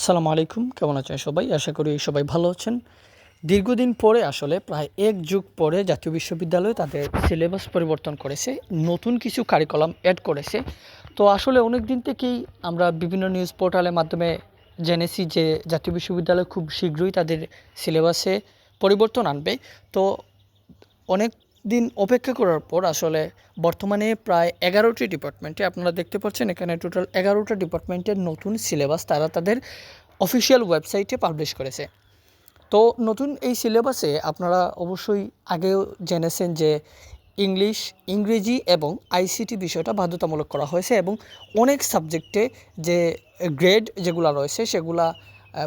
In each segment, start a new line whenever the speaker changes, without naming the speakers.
আসসালামু আলাইকুম, কেমন আছেন সবাই? আশা করি সবাই ভালো আছেন। দীর্ঘদিন পরে আসলে প্রায় এক যুগ পরে জাতীয় বিশ্ববিদ্যালয় তাদের সিলেবাস পরিবর্তন করেছে, নতুন কিছু কারিকুলাম অ্যাড করেছে। তো আসলে অনেক দিন থেকেই আমরা বিভিন্ন নিউজ পোর্টালের মাধ্যমে জেনেছি যে জাতীয় বিশ্ববিদ্যালয় খুব শীঘ্রই তাদের সিলেবাসে পরিবর্তন আনবে। তো অনেক দিন অপেক্ষা করার পর আসলে বর্তমানে প্রায় এগারোটি ডিপার্টমেন্টে আপনারা দেখতে পাচ্ছেন, এখানে টোটাল এগারোটা ডিপার্টমেন্টের নতুন সিলেবাস তারা তাদের অফিসিয়াল ওয়েবসাইটে পাবলিশ করেছে। তো নতুন এই সিলেবাসে আপনারা অবশ্যই আগেও জেনেছেন যে ইংলিশ, ইংরেজি এবং আইসিটি বিষয়টা বাধ্যতামূলক করা হয়েছে এবং অনেক সাবজেক্টে যে গ্রেড যেগুলো রয়েছে সেগুলা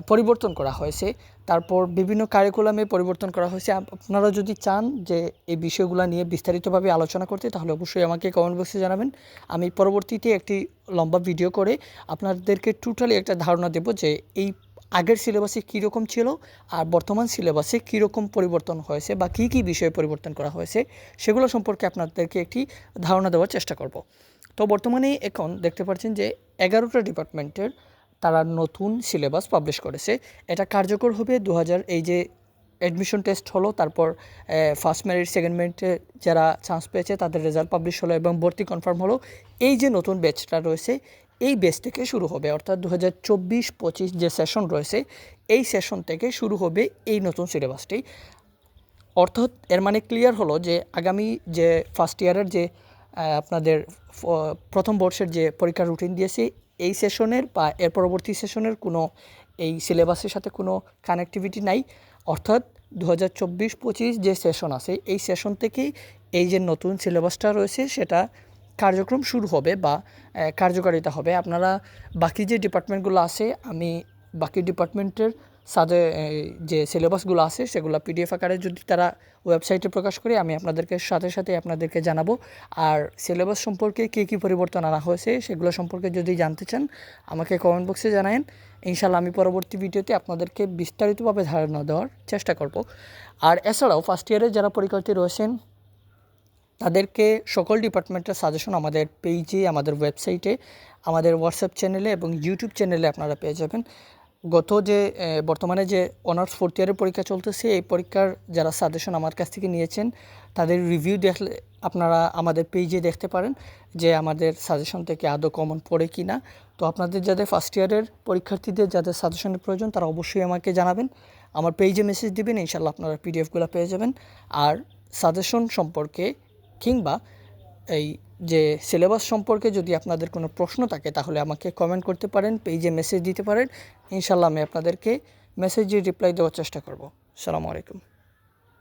পরিবর্তন করা হয়েছে। তারপর বিভিন্ন কারিকুলামে পরিবর্তন করা হয়েছে। আপনারা যদি চান যে এই বিষয়গুলো নিয়ে বিস্তারিতভাবে আলোচনা করতে, তাহলে অবশ্যই আমাকে কমেন্ট বক্সে জানাবেন। আমি পরবর্তীতে একটি লম্বা ভিডিও করে আপনাদেরকে টোটালি একটা ধারণা দেব যে এই আগের সিলেবাসে কীরকম ছিল আর বর্তমান সিলেবাসে কীরকম পরিবর্তন হয়েছে বা কী কী বিষয়ে পরিবর্তন করা হয়েছে, সেগুলো সম্পর্কে আপনাদেরকে একটি ধারণা দেওয়ার চেষ্টা করব। তো বর্তমানে এখন দেখতে পাচ্ছেন যে এগারোটা ডিপার্টমেন্টের তারা নতুন সিলেবাস পাবলিশ করেছে। এটা কার্যকর হবে দু হাজার এই যে অ্যাডমিশন টেস্ট হলো, তারপর ফার্স্ট মেরিট সেকেন্ড মেরিটে যারা চান্স পেয়েছে, তাদের রেজাল্ট পাবলিশ হলো এবং ভর্তি কনফার্ম হলো। এই যে নতুন ব্যাচটা রয়েছে, এই ব্যাচ থেকে শুরু হবে, অর্থাৎ দু হাজার চব্বিশ পঁচিশ যে সেশন রয়েছে, এই সেশন থেকে শুরু হবে এই নতুন সিলেবাসটি অর্থাৎ এর মানে ক্লিয়ার হলো যে আগামী যে ফার্স্ট ইয়ারের যে আপনাদের প্রথম বর্ষের যে পরীক্ষার রুটিন দিয়েছে এই সেশনের বা এর পরবর্তী সেশনের কোনো এই সিলেবাসের সাথে কোনো কানেক্টিভিটি নাই। অর্থাৎ দু হাজার চব্বিশ পঁচিশ যে সেশন আছে, এই সেশন থেকেই এই যে নতুন সিলেবাসটা রয়েছে, সেটা কার্যক্রম শুরু হবে বা কার্যকারিতা হবে। আপনারা বাকি যে ডিপার্টমেন্টগুলো আছে, আমি বাকি ডিপার্টমেন্টের সাথে যে সিলেবাসগুলো আছে, সেগুলো পিডিএফ আকারে যদি তারা ওয়েবসাইটে প্রকাশ করে, আমি আপনাদেরকে সাথে সাথে আপনাদেরকে জানাব। আর সিলেবাস সম্পর্কে কী কী পরিবর্তন আনা হয়েছে, সেগুলো সম্পর্কে যদি জানতে চান, আমাকে কমেন্ট বক্সে জানায়েন। ইনশাল্লাহ আমি পরবর্তী ভিডিওতে আপনাদেরকে বিস্তারিতভাবে ধারণা দেওয়ার চেষ্টা করব। আর এছাড়াও ফার্স্ট ইয়ারে যারা পরীক্ষার্থী রয়েছেন, তাদেরকে সকল ডিপার্টমেন্টের সাজেশন আমাদের পেজে আমাদের ওয়েবসাইটে আমাদের হোয়াটসঅ্যাপ চ্যানেলে এবং ইউটিউব চ্যানেলে আপনারা পেয়ে যাবেন। গত যে বর্তমানে যে অনার্স ফোর্থ ইয়ারের পরীক্ষা চলতেছে, এই পরীক্ষার যারা সাজেশন আমার কাছ থেকে নিয়েছেন, তাদের রিভিউ দেখলে আপনারা আমাদের পেজে দেখতে পারেন যে আমাদের সাজেশন থেকে আদৌ কমন পড়ে কি না। তো আপনাদের যাদের ফার্স্ট ইয়ারের পরীক্ষার্থীদের যাদের সাজেশনের প্রয়োজন, তারা অবশ্যই আমাকে জানাবেন। আমার পেজে মেসেজ দিবেন ইনশাল্লাহ আপনারা পিডিএফগুলো পেয়ে যাবেন। আর সাজেশন সম্পর্কে কিংবা এই যে সিলেবাস সম্পর্কে যদি আপনাদের কোনো প্রশ্ন থাকে, তাহলে আমাকে কমেন্ট করতে পারেন পেজে মেসেজ দিতে পারেন। ইনশাল্লাহ আমি আপনাদেরকে মেসেজে রিপ্লাই দেওয়ার চেষ্টা করব। সালামু আলাইকুম।